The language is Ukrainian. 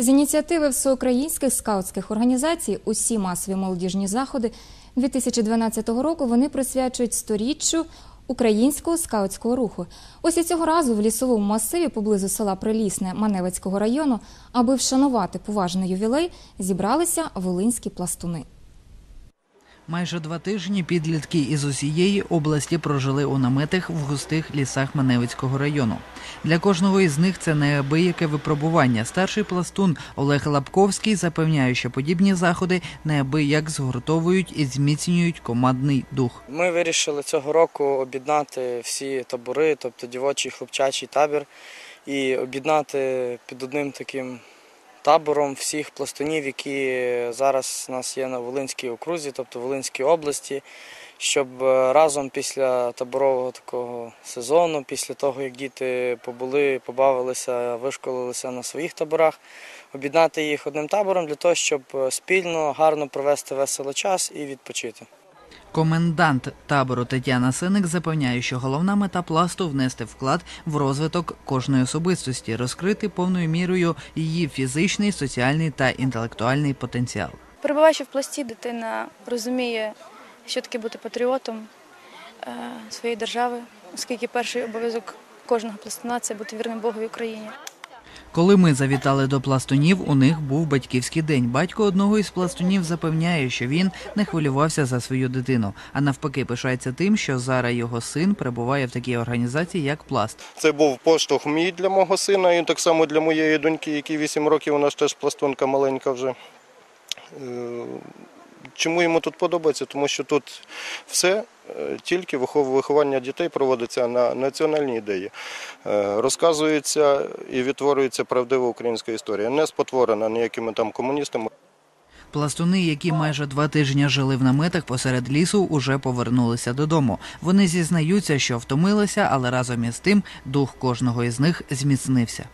З ініціативи всеукраїнських скаутських організацій усі масові молодіжні заходи 2012 року вони присвячують сторіччю українського скаутського руху. Ось і цього разу в лісовому масиві поблизу села Прилісне Маневицького району, аби вшанувати поважний ювілей, зібралися волинські пластуни. Майже два тижні підлітки із усієї області прожили у наметах в густих лісах Маневицького району. Для кожного із них це неабияке випробування. Старший пластун Олег Лапковський запевняє, що подібні заходи неабияк згуртовують і зміцнюють командний дух. Ми вирішили цього року об'єднати всі табори, тобто дівочий хлопчачий табір, і об'єднати під одним таким табором всіх пластунів, які зараз у нас є на Волинській окрузі, тобто Волинській області, щоб е, разом після таборового такого сезону, після того, як діти побули, побавилися, вишколилися на своїх таборах, об'єднати їх одним табором для того, щоб е, спільно гарно провести весело час і відпочити. Комендант табору Тетяна Синик запевняє, що головна мета пласту внести вклад в розвиток кожної особистості, розкрити повною мірою її фізичний, соціальний та інтелектуальний потенціал. Перебуваючи в пласті, дитина розуміє, що таке бути патріотом е, своєї держави, оскільки перший обов'язок кожного пластуна це бути вірним Богові Україні. Коли ми завітали до пластунів, у них був батьківський день. Батько одного із пластунів запевняє, що він не хвилювався за свою дитину, а навпаки, пишається тим, що зараз його син перебуває в такій організації, як пласт. Це був поштовх мій для мого сина, і так само для моєї доньки, якій 8 років, вона ж теж пластунка маленька вже. Чому йому тут подобається? Тому що тут все е, тільки виховання дітей проводиться на національній ідеї. Е, Розказується і відтворюється правдива українська історія, не спотворена ніякими там комуністами. Пластуни, які майже два тижні жили в наметах посеред лісу, уже повернулися додому. Вони зізнаються, що втомилися, але разом із тим дух кожного із них зміцнився.